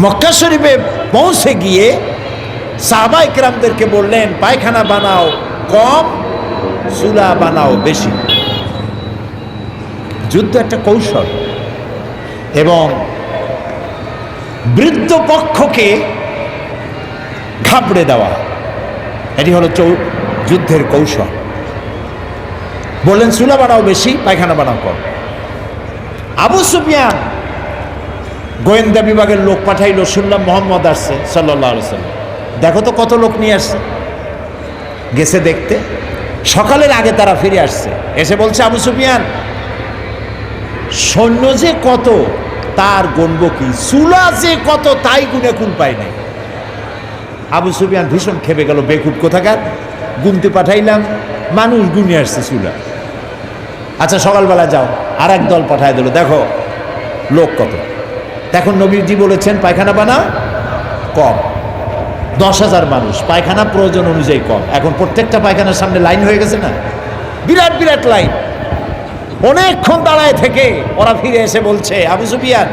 মক্কা শরীফে পৌঁছে গিয়ে সাহাবা ইকরামদেরকে বললেন, পায়খানা বানাও কম চুলা বানাও বেশি। যুদ্ধ একটা কৌশল। এবং বৃদ্ধ পক্ষকে ঘাবড়ে দেওয়া, এটি হলো চৌ, যুদ্ধের কৌশল। বললেন, চুলা বানাও বেশি, পায়খানা বানাও কম। আবু সুফিয়ান গোয়েন্দা বিভাগের লোক পাঠাইলো, শুনলাম মোহাম্মদ আসছে সাল্লাহ সাল্লাম দেখো তো কত লোক নিয়ে আসছে। গেছে দেখতে। সকালের আগে তারা ফিরে আসছে। এসে বলছে, আবু সুফিয়ান, সৈন্য যে কত, তার গণব কি? চুলা যে কত, তাই গুনে কুল পায় নাই। আবু সুফিয়ান ভীষণ খেপে গেল বেকুট কোথাকার? গুনতে পাঠাইলাম, মানুষ গুনে আসছে চুলা। আচ্ছা সকালবেলা যাও আর দল পাঠায় দিল। দেখো, লোক কত। এখন নবীজি বলেছেন, পায়খানা বানা কম। দশ হাজার মানুষ, পায়খানা প্রয়োজন অনুযায়ী কম। এখন প্রত্যেকটা পায়খানার সামনে লাইন হয়ে গেছে না? বিরাট বিরাট লাইন। অনেকক্ষণ দাঁড়ায় থেকে ওরা ফিরে এসে বলছে, আবু সুফিয়ান,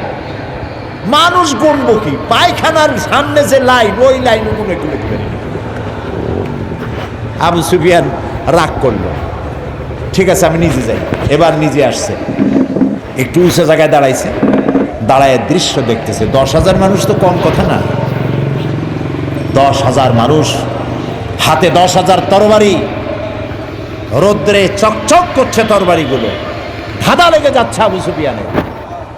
মানুষ গণব কি? পায়খানার সামনে যে লাইন, ওই লাইন গুনে গুনে দিবেন আবু সুফিয়ান রাগ করল। ঠিক আছে, আমি নিজে যাই। এবার নিজে আসছে। একটু উঁচু জায়গায় দাঁড়াইছে। দাঁড়ায় দৃশ্য দেখতেছে। দশ হাজার মানুষ তো কম কথা না। দশ হাজার মানুষ, হাতে দশ হাজার তরবারি। রোদ্রে চকচক করছে তরবারিগুলো। ধাঁধা লেগে যাচ্ছে আবু সুফিয়ানের।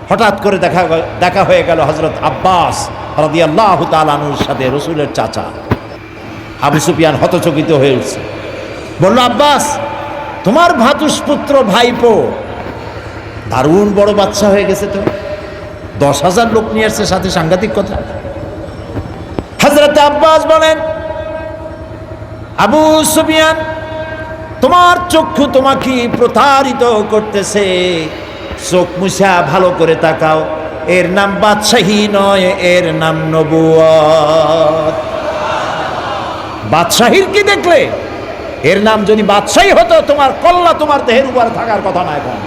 হঠাৎ করে দেখা দেখা হয়ে গেল হজরত আব্বাস রদি আল্লাহ তালানুর সাথে রসুলের চাচা। আবু সুফিয়ান হতচকিত হয়ে উঠছে। বলল, আব্বাস, তোমার ভাতুষপুত্র ভাইপো, দারুণ বড় বাচ্চা হয়ে গেছে তো। দশ হাজার লোক নিয়ে আসছে, সাথে সাংঘাতিক কথা। হজরত আব্বাস বলেন, আবু সুফিয়ান, তোমার চক্ষু তোমাকে প্রতারিত করতেছে। চোখ মুছা ভালো করে তাকাও। এর নাম বাদশাহী নয়, এর নাম নবুয়ত বাদশাহীর কি দেখলে? এর নাম যদি বাদশাহী হতো, তোমার কল্লা তোমার দেহের উপর থাকার কথা না এখন।